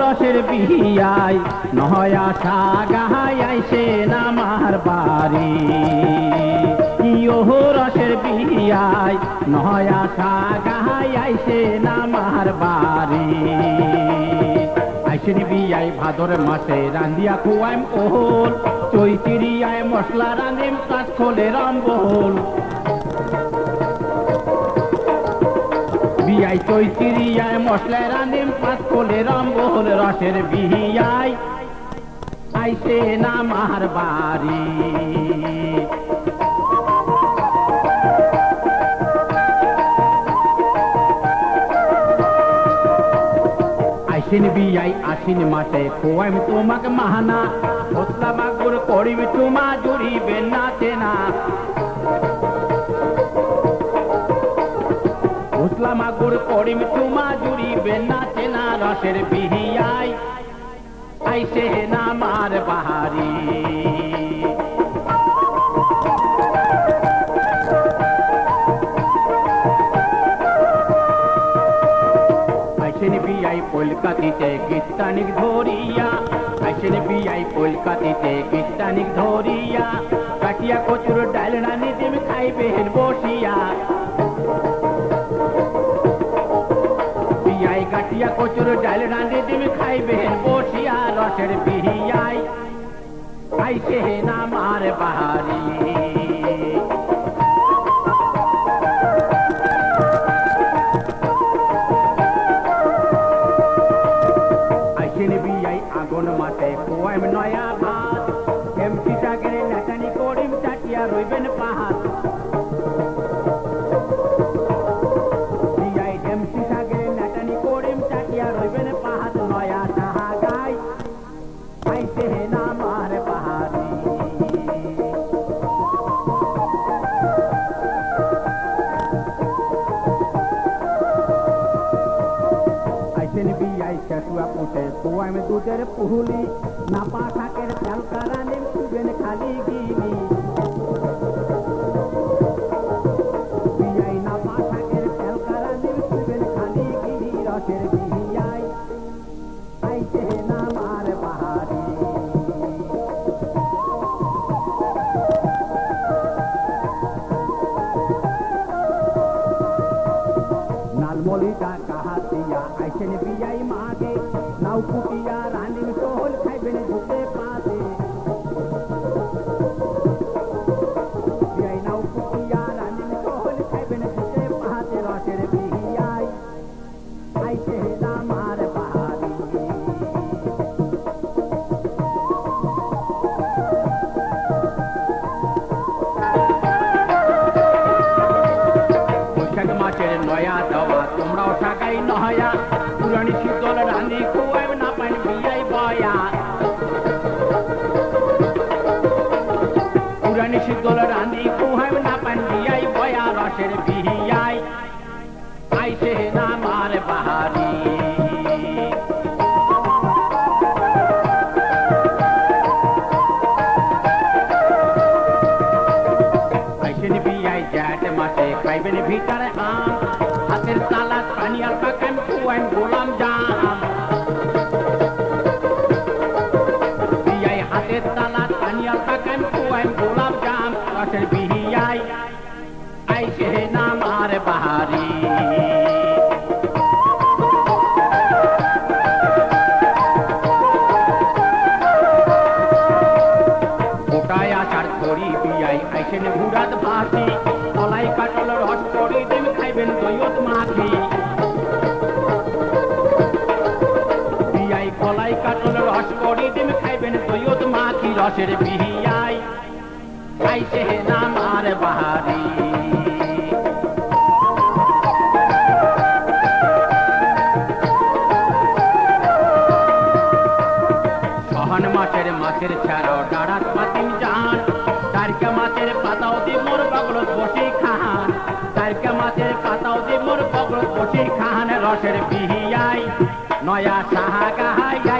রসের বিহিয়াই নহয় আশা গাহাই আইসে নামার বাড়ি। ওহ রসের বিহিয়াই নহয় আশা গাহাই আইসে নামার বাড়ি। আইসেন বিয়াই ভাদর মাসে রান্দিয়া খুয়াইম ওহল, চৈতিরিয়ায় রান্দিম কাজ খোলে রামবহল বিয়াই চৈতিরিয়ায় মশলায় রান্দিম পাঁচ কোলে রম্বল রসের বিহিয়াই আইসে নামার বাড়ি। আইসিন বিয়াই আসিন মাসে কোয়াইম তোমাক মাহানা। ভোসলা মাগুর করিবি তোমা জুড়িবে না চেনা। ভোসলা মাগুর করিবি তোমা জুড়িবে না চেনা। রসের বিহিয়াই আইসে না মার বাহারি। বিয়াই কলকাতিতে গীতানিক ধরিয়া। আইসেন বিয়াই কলকাতিতে গীতানিক ধরিয়া। কাটিয়া কচুর ডাল রানি দিম খাইবে বসিয়া। বিয়াই কাটিয়া কচুর ডাল রাঁধে দিবি খাইবেন বসিয়া। রসের বিহিয়াই আইসে নামার বাহারি। নামার বাহারি আইসেন বিয়াই চেতুয়া পুষে কুয়াইম দুধের পুহুলি নাপা থাকের চালকারা নিম নালমলিটা কাহাতিয়া আইসেন বিয়াই মাগে নাও কুটিয়া মাসের নয়া দেওয়া, তোমরাও টাকাই নহয়া পুরানি শীতল রানী খুব না পাই বিয়াই বয়া। পুরানি শীতল রানী খুব না পাই বিয়াই বয়া, রসের বিহিয়াই। আইসে না মার বাহারি। মাসে খাইবেন ভিতরে আম, হাতের তালা, পানিয়াল পাকান খুয়াইন গোলাম জাম। বিয়াই হাতের তালা, পানিয়াল পাকান খুয়াইন গোলাম জাম। রসের বিহিয়াই আইসে বাহারি। আচার ধরি বিয়াই আইসেন ঘুরাত দৈয়ত মাখি বিয়াই কলাই কাটল রস করি দিন খাইবেন দৈয়ত মাখি রসের বিহিয়াই আইসে নামার বাহারি সহন মাছের মাছের ছাড়াও ডাড়াত পাতিম জান তারকা মাছের পাতাও দি মোর বগলত বসে খান তারকা মাছের পাতাও রসের বিহিয়াই নয়া সাহা গাহাই আইছে